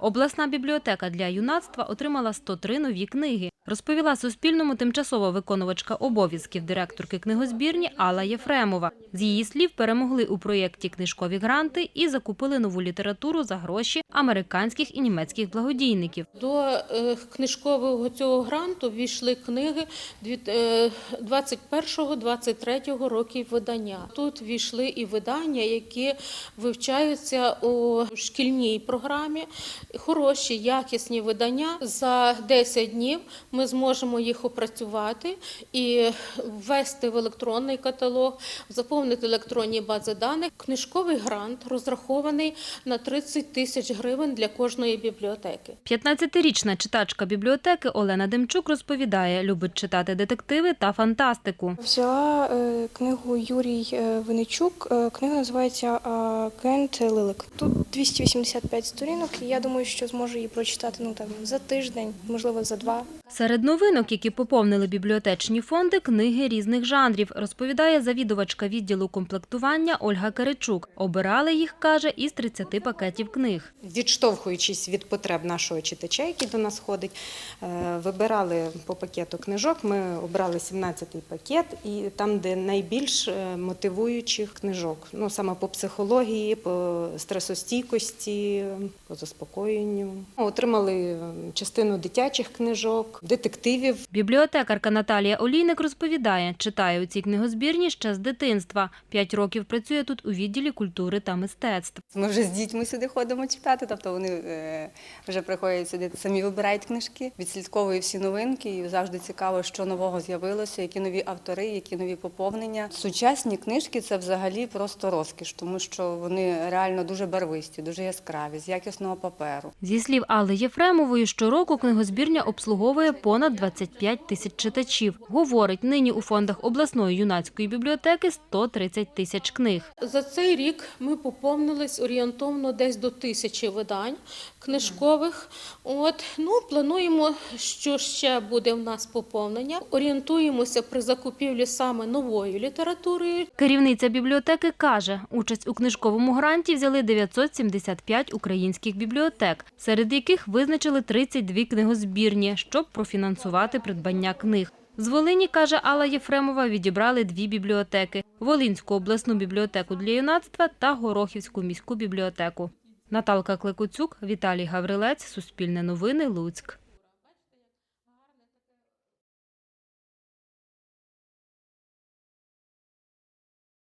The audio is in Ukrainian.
Обласна бібліотека для юнацтва отримала 103 нові книги. Розповіла Суспільному тимчасова виконувачка обов'язків директорки книгозбірні Алла Єфремова. З її слів, перемогли у проєкті книжкові гранти і закупили нову літературу за гроші американських і німецьких благодійників. До е, книжкового цього гранту війшли книги дві- е, 21-23 років видання. Тут війшли і видання, які вивчаються у шкільній програмі. Хороші, якісні видання. За 10 днів ми зможемо їх опрацювати і ввести в електронний каталог, заповнити електронні бази даних. Книжковий грант розрахований на 30 тисяч гривень для кожної бібліотеки. 15-річна читачка бібліотеки Олена Демчук розповідає, любить читати детективи та фантастику. Взяла е, книгу Юрій е, Винничук. Е, книга називається Кент Лилик. Тут 285 сторінок, і я думаю, що зможу її прочитати ну там за тиждень, можливо, за два. Серед новинок, які поповнили бібліотечні фонди, книги різних жанрів, розповідає завідувачка відділу комплектування Ольга Киричук. Обирали їх, каже, із 30 пакетів книг. Відштовхуючись від потреб нашого читача, який до нас ходить, е, вибирали по пакету книжок. Ми обрали 17-й пакет, і там, де найбільш е, мотивуючих книжок, ну саме по психології, по стресостійкості, по заспокоєнню. Отримали е, частину дитячих книжок, детективів. Бібліотекарка Наталія Олійник розповідає, читає у цій книгозбірні ще з дитинства. П'ять років працює тут у відділі культури та мистецтв. Ми вже з дітьми сюди ходимо читати, тобто вони е, вже приходять сюди, самі вибирають книжки, відслідковують всі новинки, і завжди цікаво, що нового з'явилося, які нові автори, які нові поповнення. Сучасні книжки це взагалі просто розкіш, тому що вони реально дуже барвисті, дуже яскраві, з якісного паперу. Зі слів Алли Єфремової, щороку книгозбірня обслуговує понад 25 тисяч читачів. Говорить, нині у фондах обласної юнацької бібліотеки 130 тисяч книг. За цей рік ми поповнились орієнтовно десь до тисячі видань книжкових. От ну плануємо, що ще буде в нас поповнення. Орієнтуємося при закупівлі саме нової літератури. Керівниця бібліотеки каже, участь у книжковому гранті взяли 975 українських бібліотек, серед яких визначили 32 книгозбірні, щоб профінансувати придбання книг. З Волині, каже Алла Єфремова, відібрали дві бібліотеки – Волинську обласну бібліотеку для юнацтва та Горохівську міську бібліотеку. Наталка Клекуцюк, Віталій Гаврилець, Суспільне новини, Луцьк.